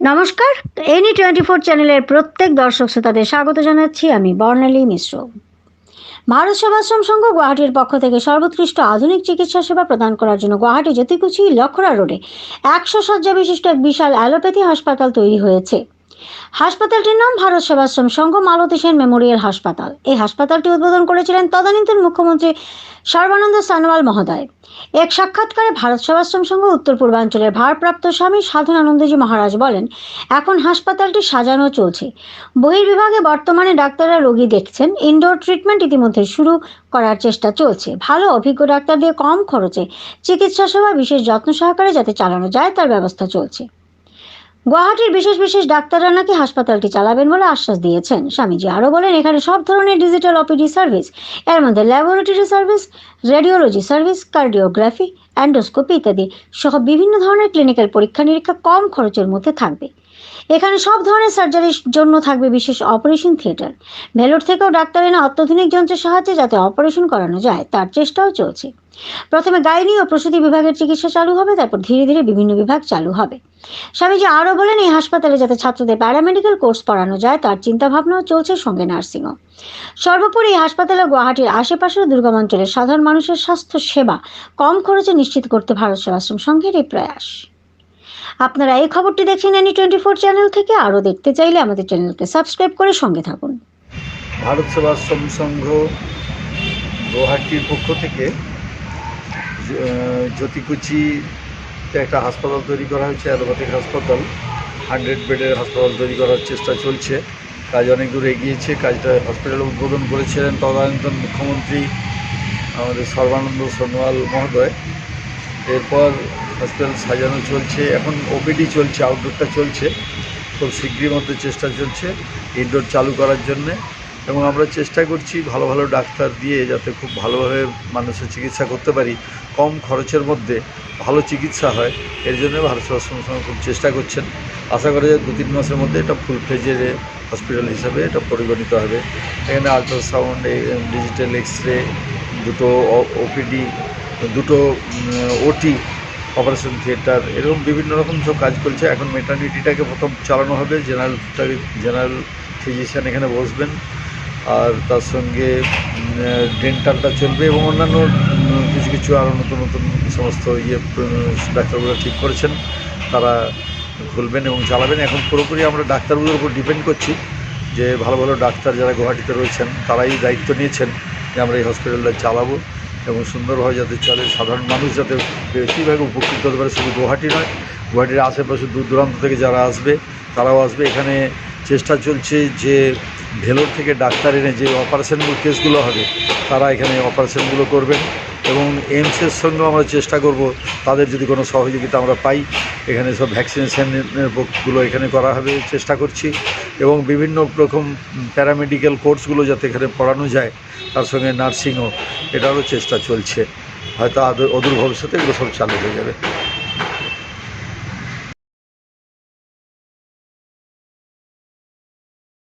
নমস্কার, any twenty four চ্যানেলের প্রত্যেক দর্শক শ্রোতাদের স্বাগত জানাচ্ছি আমি বর্ণালী মিশ্র। ভারত সেবাশ্রম সংঘ গুয়াহাটির পক্ষ থেকে সর্বোৎকৃষ্ট আধুনিক চিকিৎসা সেবা প্রদান করার জন্য গুয়াহাটি জ্যোতিকুচি লক্ষরা রোডে একশো শয্যা বিশিষ্ট এক বিশাল অ্যালোপ্যাথি হাসপাতাল তৈরি হয়েছে। হাসপাতালটির নাম ভারত সেবাশ্রম সংঘ, মালতী সেন মেমোরিয়াল হাসপাতাল। এই হাসপাতালটি উদ্বোধন করেছিলেন তদানীন্তন মুখ্যমন্ত্রী সর্বানন্দ সানোয়াল মহোদয়। এক সাক্ষাৎকারে ভারত সেবাশ্রম সংঘ, উত্তর পূর্বাঞ্চলের ভারপ্রাপ্ত স্বামী সাধন আনন্দজি মহারাজ বলেন, এখন হাসপাতালটি সাজানো চলছে। বহির্বিভাগে বর্তমানে ডাক্তাররা রোগী দেখছেন ইনডোর ট্রিটমেন্ট ইতিমধ্যে শুরু করার চেষ্টা চলছে। ভালো, অভিজ্ঞ ডাক্তার দিয়ে কম খরচে চিকিৎসা সেবা বিশেষ যত্ন সহকারে যাতে চালানো যায়, তার ব্যবস্থা চলছে। গুয়াহাটির বিশেষ বিশেষ ডাক্তাররা নাকি হাসপাতালটি চালাবেন বলে আশ্বাস দিয়েছেন। স্বামীজি আরও বলেন, এখানে সব ধরনের ডিজিটাল অপিডি সার্ভিস, এর মধ্যে laboratory service, radiology service, cardiography, endoscopy ইত্যাদি সহ বিভিন্ন ধরনের ক্লিনিক্যাল পরীক্ষা নিরীক্ষা কম খরচের মধ্যে থাকবে। এখানে সব ধরনের সার্জারির জন্য থাকবে বিশেষ অপারেশন থিয়েটার ভেলোর থেকেও ডাক্তার এনে অত্যাধুনিক যন্ত্রের সাহায্যে যাতে অপারেশন করানো যায়, তার চেষ্টাও চলছে। প্রথমে গাইনি ও প্রসূতি বিভাগের চিকিৎসা চালু হবে, তারপর ধীরে ধীরে বিভিন্ন বিভাগ চালু হবে। স্বামীজি আরও বলেন, এই হাসপাতালে যাতে ছাত্রদের প্যারামেডিক্যাল কোর্স পড়ানো যায়, তার চিন্তাভাবনাও চলছে সঙ্গে নার্সিংও সর্বোপরি এই হাসপাতালে গুয়াহাটির আশেপাশের দুর্গম অঞ্চলের সাধারণ মানুষের স্বাস্থ্য সেবা কম খরচে নিশ্চিত করতে ভারত সেবাশ্রম সংঘের এই প্রয়াস। আপনারা এই খবরটি দেখছেন এনি টোয়েন্টি ফোর চ্যানেল থেকে। আরও দেখতে চাইলে আমাদের চ্যানেলকে সাবস্ক্রাইব করে সঙ্গে থাকুন। ভারত সেবাশ্রম সংঘ গুয়াহাটির পক্ষ থেকে জ্যোতিকুচিতে একটা হাসপাতাল তৈরি করা হয়েছে, অ্যালোপ্যাথিক হাসপাতাল। হান্ড্রেড বেডের হাসপাতাল তৈরি করার চেষ্টা চলছে। কাজ অনেক দূর এগিয়েছে। কাজটা হসপিটাল উদ্বোধন করেছিলেন তদানীন্তন মুখ্যমন্ত্রী আমাদের সর্বানন্দ সোনোয়াল মহোদয়। এরপর হসপিটাল সাজানো চলছে। এখন ওপিডি চলছে আউটডোরটা চলছে। খুব শীঘ্রই মধ্যে চেষ্টা চলছে ইনডোর চালু করার জন্যে। এবং আমরা চেষ্টা করছি ভালো ভালো ডাক্তার দিয়ে যাতে খুব ভালোভাবে মানুষের চিকিৎসা করতে পারি। কম খরচের মধ্যে ভালো চিকিৎসা হয়। এর জন্য ভারত সংঘ খুব চেষ্টা করছেন। আশা করা যায় দু তিন মাসের মধ্যে এটা ফুল ফ্লেজের হসপিটাল হিসাবে এটা পরিগণিত হবে। এখানে আলট্রাসাউন্ড ডিজিটাল এক্স রে দুটো ওপিডি দুটো ওটি অপারেশন থিয়েটার, এরকম বিভিন্ন রকম সব কাজ করছে। এখন মেটার্নিটিটাকে প্রথম চালানো হবে জেনারেলটাকে জেনারেল ফিজিশিয়ান এখানে বসবেন। আর তার সঙ্গে ডেন্টালটা চলবে এবং অন্যান্য কিছু কিছু আরও নতুন নতুন সমস্ত ইয়ে ডাক্তারগুলো ঠিক করেছেন। তারা খুলবেন এবং চালাবেন। এখন পুরোপুরি আমরা ডাক্তারগুলোর উপর ডিপেন্ড করছি যে ভালো ভালো ডাক্তার যারা গুয়াহাটিতে রয়েছেন, তারাই দায়িত্ব নিয়েছেন যে আমরা এই হসপিটালটা চালাবো। এবং সুন্দরভাবে যাতে চলে, সাধারণ মানুষ যাতে বেশিরভাগ উপকৃত হতে পারে শুধু গুয়াহাটি নয়, গুয়াহাটির আশেপাশে দূর দূরান্ত থেকে যারা আসবে, তারাও আসবে। এখানে চেষ্টা চলছে যে ভেলোর থেকে ডাক্তার এনে যে অপারেশনগুলো কেসগুলো হবে, তারা এখানে অপারেশনগুলো করবেন। এবং এইমসের সঙ্গেও আমরা চেষ্টা করব, তাদের যদি কোনো সহযোগিতা আমরা পাই, এখানে সব ভ্যাকসিনেশনের বুকগুলো এখানে করা হবে, চেষ্টা করছি। এবং বিভিন্ন রকম প্যারামেডিক্যাল কোর্সগুলো যাতে এখানে পড়ানো যায়, তার সঙ্গে নার্সিংও এটারও চেষ্টা চলছে। হয়তো অদূর ভবিষ্যতে এগুলো সব চালু হয়ে যাবে।